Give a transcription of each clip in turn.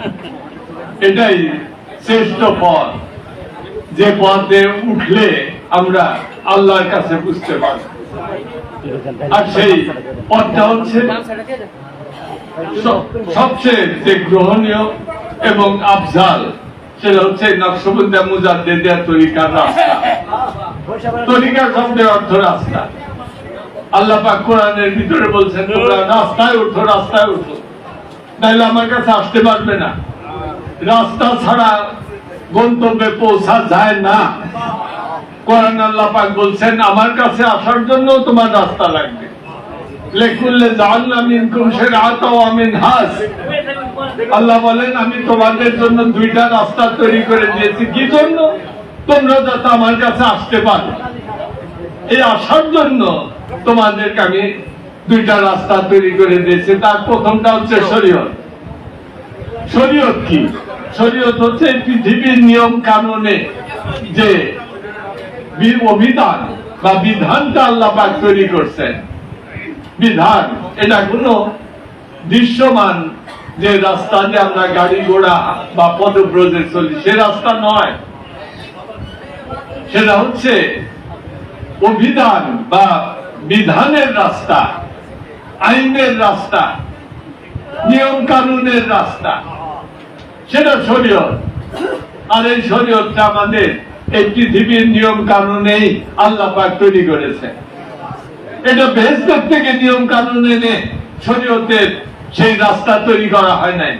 এটাই শ্রেষ্ঠ পথ। যে পথে উঠলে আমরা আল্লাহর কাছে বুঝতে পারব। আর সেই পথটা হচ্ছে সবচেয়ে যে গ্রহণীয় এবং আফজাল, সেটা হচ্ছে নকশবন্দিয়া মুজাদ্দেদিয়া তরিকার রাস্তা। তরিকা শব্দের অর্থ রাস্তা। আল্লাহ পাক কোরআনের ভিতরে বলছেন রাস্তায় উঠো রাস্তায় উঠো। তাইলে আমার কাছে আসতে পারবে না। রাস্তা ছাড়া গন্তব্যে পৌঁছা যায় না। কোরআন আল্লাহ পাক বলছেন, আমার কাছে আসার জন্য তোমার রাস্তা লাগবে। আল্লাহ বলেন, আমি তোমাদের জন্য দুইটা রাস্তা তৈরি করে দিয়েছি। কি জন্য? তোমরা যাতে আমার কাছে আসতে পারো। এই আসার জন্য তোমাদেরকে আমি দুইটা রাস্তা তৈরি করে দিয়েছি। তার প্রথমটা হচ্ছে শরীয়ত। শরীয়ত কি? শরীয়ত হচ্ছে পৃথিবীর নিয়ম কানুনে যে অভিধান বা বিধানটা আল্লাহ পাক তৈরি করছেন। বিধান, এটা কোনো দৃশ্যমান যে রাস্তা যে আমরা গাড়ি ঘোড়া বা পদব্রজে চলি, সে রাস্তা নয়। সেটা হচ্ছে অভিধান বা বিধানের রাস্তা। আইনের রাস্তা নিয়ম কানুনের রাস্তা। সেটা শরীয়ত। আর এই শরীয়তটা আমাদের এই পৃথিবীর নিয়ম কানুনেই আল্লাহ পাক তৈরি করেছে এটা বেহেস্তের থেকে নিয়ম কানুন এনে শরীয়তের সেই রাস্তা তৈরি করা হয় নাই।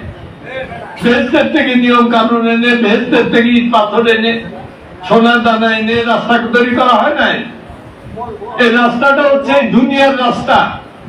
বেহেস্তের থেকে নিয়ম কানুন এনে বেহেস্তের থেকে ইট পাথর এনে, সোনা দানা এনে রাস্তা তৈরি করা হয় নাই। এই রাস্তাটা হচ্ছে দুনিয়ার রাস্তা।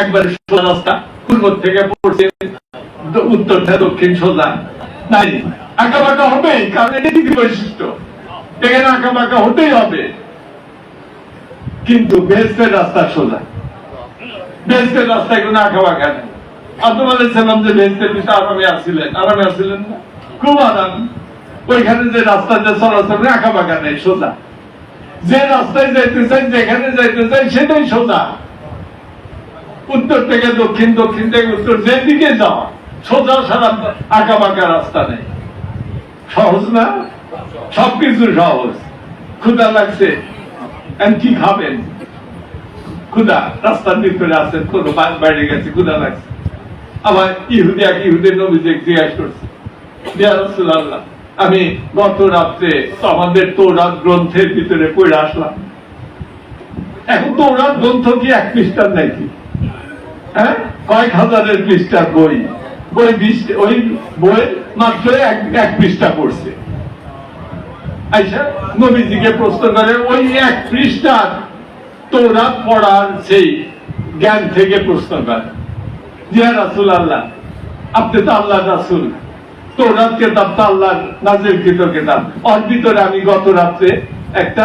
একবারে সোজা রাস্তা, পূর্ব থেকে পড়ছে উত্তর দক্ষিণ সোজা। নাই আঁকা বাঁকা হবে কারণ এটা দিকে বৈশিষ্ট্য। এখানে আঁকা বাঁকা হতেই হবে। কিন্তু বেহেস্তের রাস্তা সোজা। বেহেস্তের রাস্তায় কোনো আঁকা বাঁকা নেই আদম আলাইসাল্লাম যে বেহেস্তের পিতা আরামে আসছিলেন আরামে আসছিলেন না? খুব আরাম। ওইখানে যে রাস্তা যে চলাচল আঁকা বাঁকা নেই, সোজা। যে রাস্তায় যাইতে চাই যেখানে যাইতে চাই সেটাই সোজা। উত্তর থেকে দক্ষিণ দক্ষিণ থেকে উত্তর যেদিকে যাওয়া সোজা সারা আঁকা বাঁকা রাস্তা নেই। সহজ না? সবকিছু সহজ। ক্ষুদা লাগছে। কি খাবেন? ক্ষুদা রাস্তার ভিতরে আছেন কোন বাইরে গেছে ক্ষুদা লাগছে। আবার ইহুদি এক ইহুদের নবীকে জিজ্ঞাসা করছে রাসূলুল্লাহ, আমি গত রাত্রে আমাদের তৌরাত গ্রন্থের ভিতরে পড়ে আসলাম। এখন তৌরাত গ্রন্থ কি এক পৃষ্ঠার নাকি? হ্যাঁ? কয়েক হাজারের পৃষ্ঠার বই। বই বিশ ওই বই মাত্র এক এক পৃষ্ঠা পড়ছে। আইসা নবীজিকে প্রশ্ন করে, ওই এক পৃষ্ঠার তোরাত পড়ার সেই জ্ঞান থেকে প্রশ্ন করে। জিয়া রাসুল আল্লাহ আপনি তো আল্লাহ রাসুল। তোরাত কেতাব তো আল্লাহ কৃত কেতাব। ওর ভিতরে আমি গত রাত্রে একটা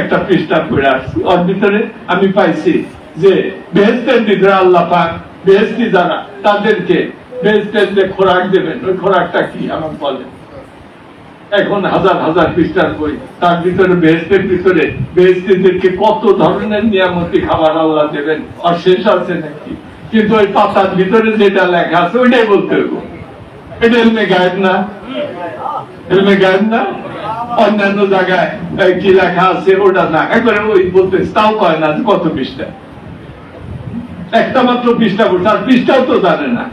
একটা পৃষ্ঠা আসছি। ওর ভিতরে আমি পাইছি যে আল্লাহ পাক যারা, তাদেরকে খোরাক দেবেন। ওই খোরাকটা কি আমার বলেন। এখন হাজার হাজার বই। তার ভিতরে ভিতরে কত ধরনের নিয়ামতি খাবার আল্লাহ দেবেন? আর শেষ আছে নাকি? কিন্তু ওই পাতার ভিতরে যেটা লেখা আছে, ওইটাই বলতে হবে এটা এলমে গায়েব না? না অন্যান্য জায়গায় কি লেখা আছে ওটা না একবারে ওই তাও কয় না কত পৃষ্ঠা একটা মাত্র পৃষ্ঠা আর পৃষ্ঠাও তো জানে না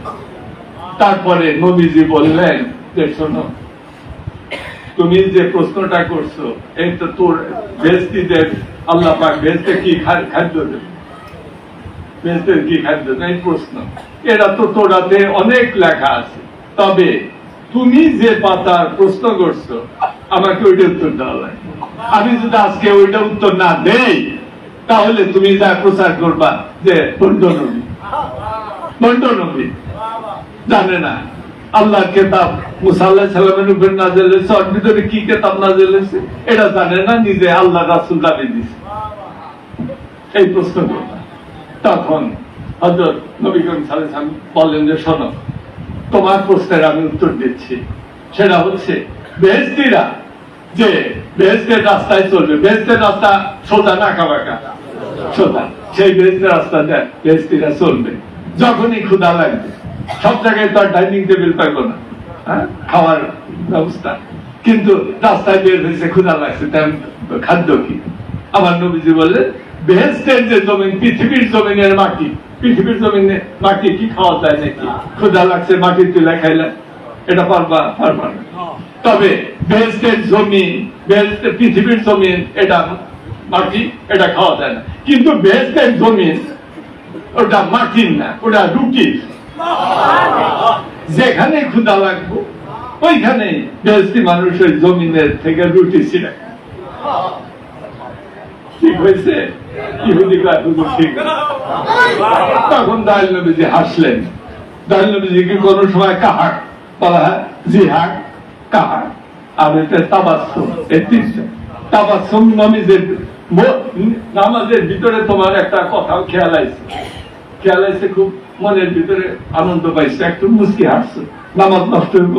তারপরে নবীজি বললেন যে শোনো তুমি যে প্রশ্নটা করছ এই তো তোর বেস্তিদের আল্লাহ পাক বেস্তে কি খাদ্য দেবে বেস্তের কি খাদ্য? এই প্রশ্ন এরা তো তোরাতে অনেক লেখা আছে তবে তুমি যে পাতার প্রশ্ন করছ, আমাকে ওইটা উত্তর দেওয়া লাগে। আমি যদি আজকে ওইটা উত্তর না দেই, তাহলে তুমি যা প্রচার করবা যে বন্ধ নবী জানে না। আল্লাহ কেতাব মুসাল্লাহ নাজেল হয়েছে ওর ভিতরে কি কেতাব নাজেল হয়েছে? এটা জানে না, নিজে আল্লাহ রাসুল দাবি দিছে। এই প্রশ্ন করবা। তখন হজরত নবী করিম সাল্লাল্লাহু আলাইহি ওয়াসাল্লাম বললেন যে, শোনো তোমার প্রশ্নের আমি উত্তর দিচ্ছি। সেটা হচ্ছে বেহেস্তিরা যে বেহেস্তের রাস্তায় চলবে বেহেস্তের রাস্তা সোজা নাকা বাঁকা। সোজা। সেই বেহেস্তের রাস্তাতে বেহেস্তিরা চলবে। যখনই ক্ষুধা লাগবে। সব জায়গায় তো আর ডাইনিং টেবিল পাইবো না হ্যাঁ? খাওয়ার ব্যবস্থা। কিন্তু রাস্তায় বের হয়েছে, ক্ষুধা লাগছে তেমন খাদ্য কি? আমার নবীজি বললেন বেহেস্তের যে জমিন, পৃথিবীর জমিনের মাটি পৃথিবীর জমিনে মাটি কি খাওয়া যায় নাকি? ক্ষুধা লাগছে মাটি তুলে খাইলে। এটা পারবা পারবা না। তবে বেহেস্তের জমি বেহেস্তের পৃথিবীর জমিন এটা মাটি এটা খাওয়া যায় না। কিন্তু বেহেস্তের জমিন ওটা মাটির না, ওটা রুটির। যেখানে ক্ষুধা লাগবো ওইখানে বেহেস্তি মানুষের জমিনের থেকে রুটি খায়। ঠিক হয়েছে? ইহুদি ঠিক তখন নবীজি হাসলেন। দাইল নবীজি কি কোনো সময় কাহাক বলা হয় কাহাক আর এটা তাবাসুম এই তিনটা। তাবাসুম নবীজের ম- নামাজের ভিতরে তোমার একটা কথা খেয়াল আইছে খেয়াল আইছে খুব মনের ভিতরে আনন্দ পাইছে, একটু মুসকি হাসছো। নামাজ নষ্ট হইব।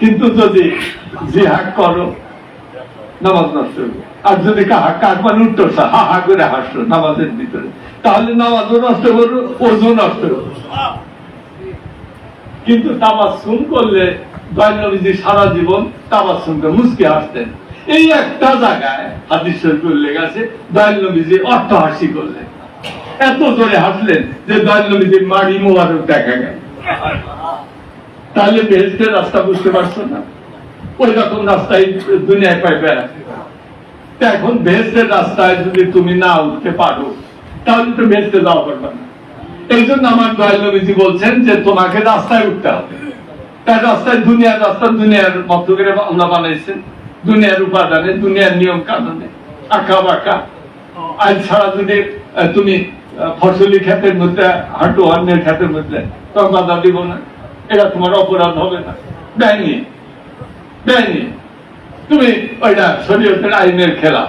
কিন্তু যদি জিহাক করো নামাজ নষ্ট হবে আর যদি কাহা কাক মানে উঠতো হা হা করে হাসলো নামাজের ভিতরে, তাহলে নামাজও নষ্ট করব ওজু নষ্ট করব। কিন্তু তাবাসুম করলে দয়ানবীজি সারা জীবন তাবাসুম করে মুসকে হাসতেন। এই একটা জায়গায় হাদিস শরীফে উল্লেখ আছে দয়ানবীজি অর্থ হাসি করলেন। এত জোরে হাসলেন যে দয়ানবীজির মাড়ি মোবারক দেখা গেল। তাহলে বেহেস্টের রাস্তা বুঝতে পারছ না? রাস্তায় দুনিয়ায় পাই বেড়াতে এখন রাস্তায় যদি তুমি না উঠতে পারো, তাহলে তো যাওয়া পারবে না। এই জন্য আমার বলছেন যে, তোমাকে রাস্তায় উঠতে হবে। তার রাস্তায় দুনিয়ার রাস্তা, দুনিয়ার মতো করে বানাইছেন। দুনিয়ার উপাদানে, দুনিয়ার নিয়ম কানুনে আঁকা বাঁকা আজ ছাড়া যদি তুমি ফসলি ক্ষেতের মধ্যে, হাঁটু অন্যের ক্ষেতের মধ্যে, তখন বাধা দিব না। এটা তোমার অপরাধ হবে না। দেয়নি দেয়নি। তুমি ওইটা শরীয়তের আইনের খেলা।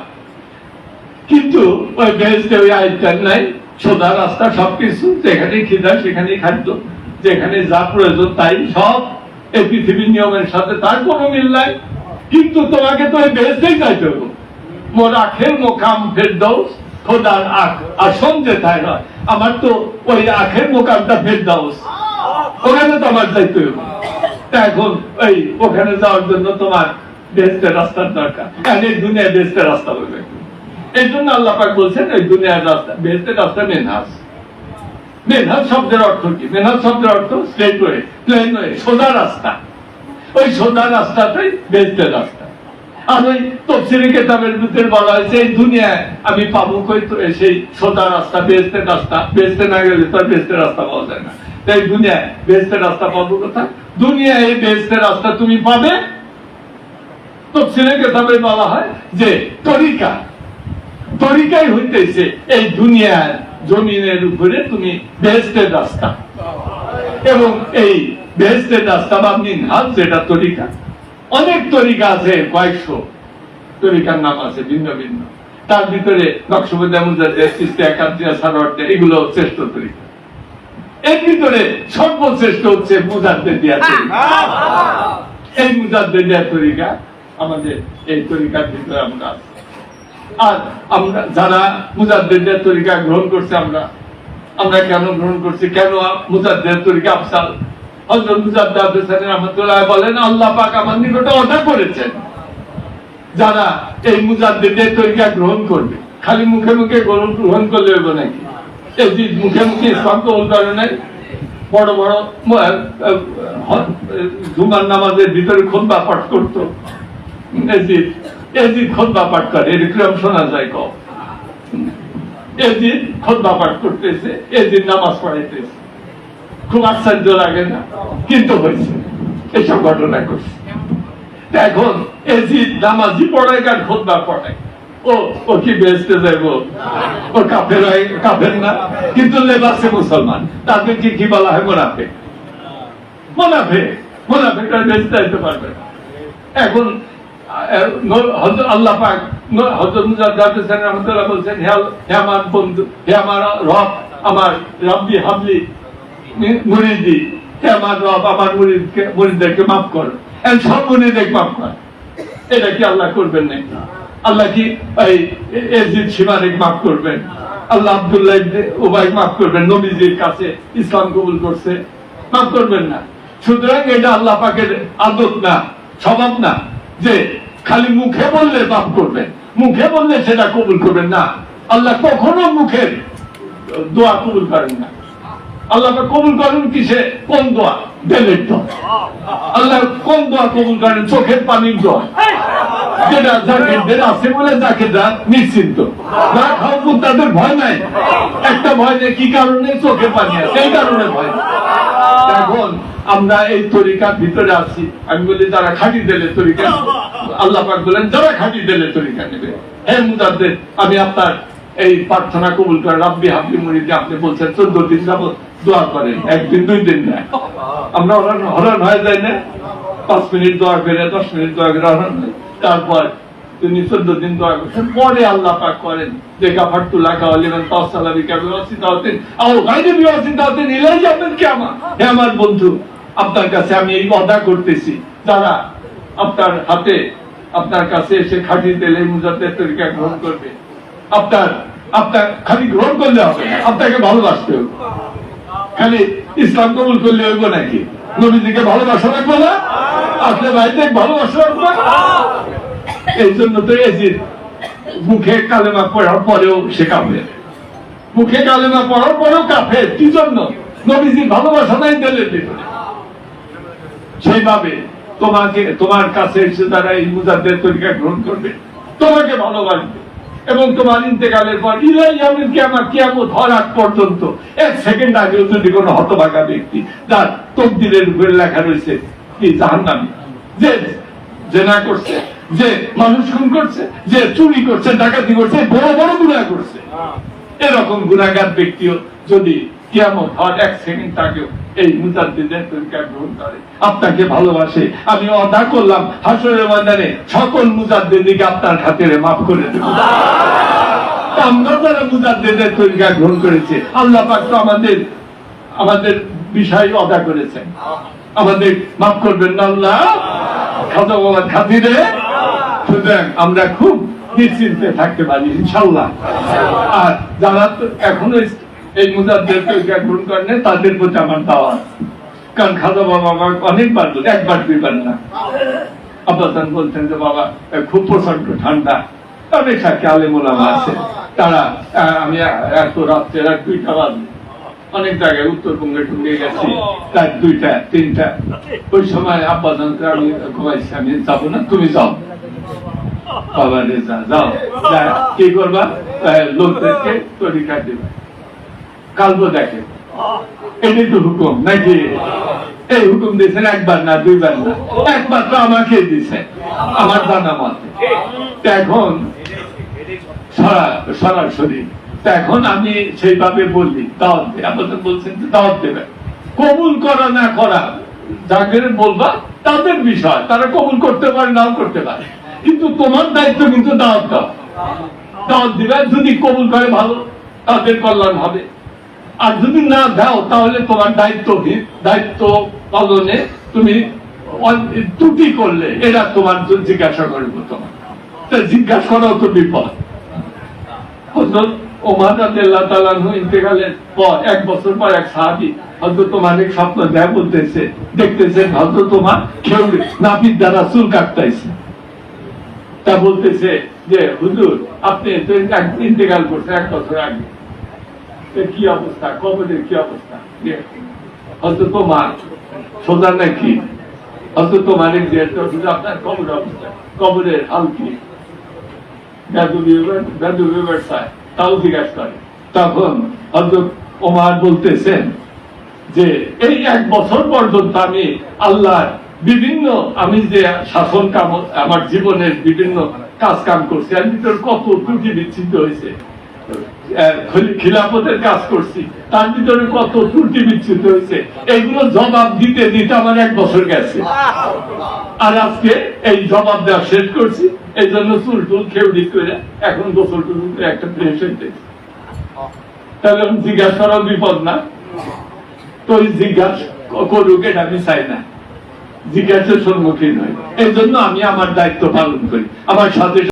কিন্তু ওই বেহেস্টে ওই আইনটা নাই সোজা রাস্তা সবকিছু যেখানে খিদা সেখানে খাদ্য যেখানে যা প্রয়োজন তাই সব এই পৃথিবীর নিয়মের সাথে তার কোনো মিল নাই। কিন্তু তোমাকে তো ওই বেহেস্টেই যাইতে হবে। মোর আখের মোকাম ফের দাও খোদার আখ। আসন যে তাই নয় আমার তো ওই আখের মোকামটা ফের দাও ওখানে তো আমার যাইতে হবে। তা এখন ওই ওখানে যাওয়ার জন্য তোমার বেহেস্টের রাস্তার দরকার। কারণ এই দুনিয়ায় বেহেস্টের রাস্তা হবে এই জন্য আল্লাহ পাক বলছেন, এই দুনিয়ার রাস্তা বেহেস্টের রাস্তা মেনহাজ। মেনহাজ শব্দের অর্থ কি? মেনহাজ শব্দের অর্থ স্ট্রেট ওয়ে প্লেন ওয়ে সোজা রাস্তা। ওই সোজা রাস্তাটাই বেহেস্টের রাস্তা। আর ওই তফসিলি কেতাবের ভিতরে বলা হয়েছে, এই দুনিয়ায় আমি পাবো কই? তো সেই সোজা রাস্তা বেহেস্তের রাস্তা বেহেস্তে না গেলে তো বেহেস্তের রাস্তা পাওয়া যায় না। তাই দুনিয়ায় বেহেস্তের রাস্তা পাবো কোথায়? দুনিয়ায় এই বেহেস্তের রাস্তা তুমি পাবে? তফসিলে কেতাবে বলা হয় যে, তরিকা। তরিকাই হইতেছে এই দুনিয়ার জমিনের উপরে তুমি বেহেস্তের রাস্তা। এবং এই বেহেস্তের রাস্তা বা মিনহাজ যেটা তরিকা। অনেক তরিকা আছে, কয়েকশো তরিকার নাম আছে, ভিন্ন ভিন্ন। তার ভিতরে নকশবন্দি সৃষ্টি একান্তিয়া সারোয়ার্দে এগুলো শ্রেষ্ঠ তরিকা। এর ভিতরে সর্বশ্রেষ্ঠ হচ্ছে তরিকা এই মুজাদ্দের দিয়া তরিকা আমাদের এই তরিকার ভিতরে আমরা আর আমরা যারা তরিকা গ্রহণ করছে আমরা আমরা কেন গ্রহণ করছি? কেন মুজাদ্দের তরিকা আফসাল? মুজাদ্দ আব্দুল রহমাতুল্লাহ বলেন আল্লাহ পাক আমার নিকটে অর্ডার করেছেন। যারা এই মুজাদ্দের তরিকা গ্রহণ করবে খালি মুখে মুখে গ্রহণ গ্রহণ করলে হবে নাকি? মুখে মুখে কবুল বড় বড় নামাজের ভিতরে খোদবা পাঠ করতো। খোদবা পাঠ করে এরকম শোনা যায় কম খোদবা পাঠ করতেছে এজিদ নামাজ পড়াইতেছে। খুব আশ্চর্য লাগে না? কিন্তু হয়েছে। এসব ঘটনা করছে এখন এজিদ নামাজি পড়ায় কার খোদবা পড়ায়। ও ও কি বেসতে যাইব? ও কাফের হয়, কাফের না? কিন্তু লেবাসে মুসলমান। তাদেরকে কি বলা হয় মোনাফে মোনাফে মোনাফেকরা বেসতে যেতে পারবে এখন আল্লাহ পাক বলছেন, হে আমার বন্ধু, হে আমার রব, আমার হাবলি মুরিদি, হে আমার রব, আমার মুরিদদেরকে মাফ কর। সব মুরিদকে মাফ কর। এটা কি আল্লাহ করবেন না আল্লাহ কি মাফ করবেন। আল্লাহ আব্দুল্লাহ উবাই মাফ করবেন, নবীজির কাছে ইসলাম কবুল করছে। মাফ করবেন না। সুতরাং এটা আল্লাহ পাকের আদত না, স্বভাব না, যে খালি মুখে বললে মাফ করবেন, মুখে বললে সেটা কবুল করবেন না। আল্লাহ কখনো মুখের দোয়া কবুল করেন না। আল্লাহ কবুল করেন কিসে? কোন দোয়া? দেলের দোয়া। আল্লাহ কোন দোয়া কবুল করেন? চোখের পানির দোয়া। আমরা এই তরিকার ভিতরে আছি। আমি বলি, যারা দিলে তরিকা আল্লাহ বলেন, যারা দিলে তরিকা নেবে। হে মুদাদ্দের আমি আপনার এই প্রার্থনা কবুল করে রাব্বি হাবলি মুরিদে আপনি বলছেন, চোদ্দ দিন যাবত দোয়া করেন, একদিন, দুই দিন না। আমরা হরান হয়ে যাই না। পাঁচ মিনিট দোয়া করে, দশ মিনিট দোয়া করে হরান হই। তারপর তিনি চোদ্দ দিন দোয়া করছেন। পরে আল্লাহ পাক করেন যে গাফারতু লাকা ওয়ালিমান তাওসালা বিকা বিওয়াসিতাতিন আও গায়রি বিওয়াসিতাতিন ইলাইহি আবেন কিয়ামা হে আমার বন্ধু, আপনার কাছে আমি এই ওয়াদা করতেছি। যারা আপনার হাতে, আপনার কাছে এসে খাঁটি তেলে মুজাদ্দের তরিকা গ্রহণ করবে, আপনার আপনার খালি গ্রহণ করলে হবে আপনাকে ভালোবাসতে হবে। খালি ইসলাম কবুল করলে হইব নাকি? নবীজিকে ভালোবাসা রাখব না। আসলে ভাইদের ভালোবাসা রাখব এই জন্য তো এজিদ মুখে কালেমা পড়ার পরেও সে কাফের মুখে কালেমা পড়ার পরেও কাফের কি জন্য? নবীজির ভালোবাসা নাই দিলে সেইভাবে তোমাকে, তোমার কাছে এসে তারা এই মুজাদ্দের তরিকা গ্রহণ করবে। তোমাকে ভালোবাসবে। এবং তোমার ইন্তেকালের পর ইলাই আমি কিয়ামত কিয়ামত হওয়ার আগ পর্যন্ত এক সেকেন্ড আগেও যদি কোনো হতভাগা ব্যক্তি তার তকদিরের উপরে লেখা রয়েছে কি? জাহান্নামী। যে জেনা করছে যে মানুষ খুন করছে যে চুরি করছে ডাকাতি করছে বড় বড় গুণা করছে। এরকম গুণাগার ব্যক্তিও যদি কিয়ামত হওয়ার এক সেকেন্ড আগেও এই মুজাদ্দিদের তরিকা গ্রহণ করে? আপনাকে ভালোবাসে। আমি অদা করলাম, হাসরের ময়দানে সকল মুজাদ্দিদিকে আপনার খাতিরে মাফ করে দেব। আমরা যারা মুজাদ্দিদের তরিকা গ্রহণ করেছে, আল্লাহ পাক তো আমাদের আমাদের বিষয় অদা করেছেন। আমাদের মাফ করবেন না আল্লাহ। বাবার খাতিরে। সুতরাং আমরা খুব নিশ্চিন্তে থাকতে পারি ইনশাল্লাহ আর যারা তো এখনও এই মুজাদ্দের তরিকা গ্রহণ করেন, তাদের প্রতি আমার দাওয়া কারণ খাজা বাবা আমাকে অনেকবার একবার দুইবার না। আব্বাসান বলছেন যে, বাবা খুব প্রচণ্ড ঠান্ডা। অনেক সাথে আলেমুলামা আছে। তারা আমি এত রাত্রে রাত দুইটা বাজে। অনেক জায়গায় উত্তরবঙ্গে ঢুকে গেছি, রাত দুইটা, তিনটা। ওই সময় আব্বাসানকে আমি ঘুমাইছি, আমি যাব না, তুমি যাও। বাবা রে যা, যাও। কি করবা? লোকদেরকে তরিকা দেবে। কালবো দেখে। এটাই তো হুকুম, নাকি? এই হুকুম দিয়েছেন একবার না দুইবার না? একবার তো আমাকে দিয়েছেন আমার জানা মতে। এখন, সরা- সরাসরি এখন আমি সেইভাবে বললি দাওয়াত বলছেন দাওয়াত দেবেন। কবুল করা না করা যাদের বলবা, তাদের বিষয়। তারা কবুল করতে পারে, নাও করতে পারে। কিন্তু তোমার দায়িত্ব কিন্তু দাওয়াত দাও দাওয়াত দিবে, যদি কবুল করে ভালো, তাদের কল্যাণ হবে। আর যদি না দাও, তাহলে তোমার দায়িত্ব দায়িত্ব পালনে তুমি ত্রুটি করলে এরা তোমার জিজ্ঞাসা করবে তোমার জিজ্ঞাসা করাও তো বিপদ। স্বপ্ন দেয় বলতেছে তোমার চুল তা বলতেছে যে আপনি ইন্তেকাল করছেন এক বছর আগে। কি অবস্থা? কবরের কি অবস্থা? জিজ্ঞেস আপনার কবর অবস্থা। কবরের হাল কি? তাও করে। তখন ওমার বলতেছেন যে, এই এক বছর পর্যন্ত আমি আল্লাহর বিভিন্ন, আমি যে শাসন কাম, আমার জীবনের বিভিন্ন কাজ কাম করছি আমি কত ত্রুটি বিচ্ছিন্ন হয়েছে। খিলাফতের কাজ করছি। তার ভিতরে কত ত্রুটি বিচ্ছিন্ন হয়েছে এগুলো জবাব দিতে দিতে আমার এক বছর গেছে। আর আজকে এই জবাব দেওয়া শেষ করছি এই জন্য চুল টুল খেউড়ি করে এখন গোসল টুল একটা ফ্রেশ হইতেছি তাহলে জিজ্ঞাসা করা বিপদ না। তো এই জিজ্ঞাসা করুক এটা আমি চাই না। জিজ্ঞাসার সম্মুখীন হয়। এই জন্য আমি আমার দায়িত্ব পালন করি। আমার সাথে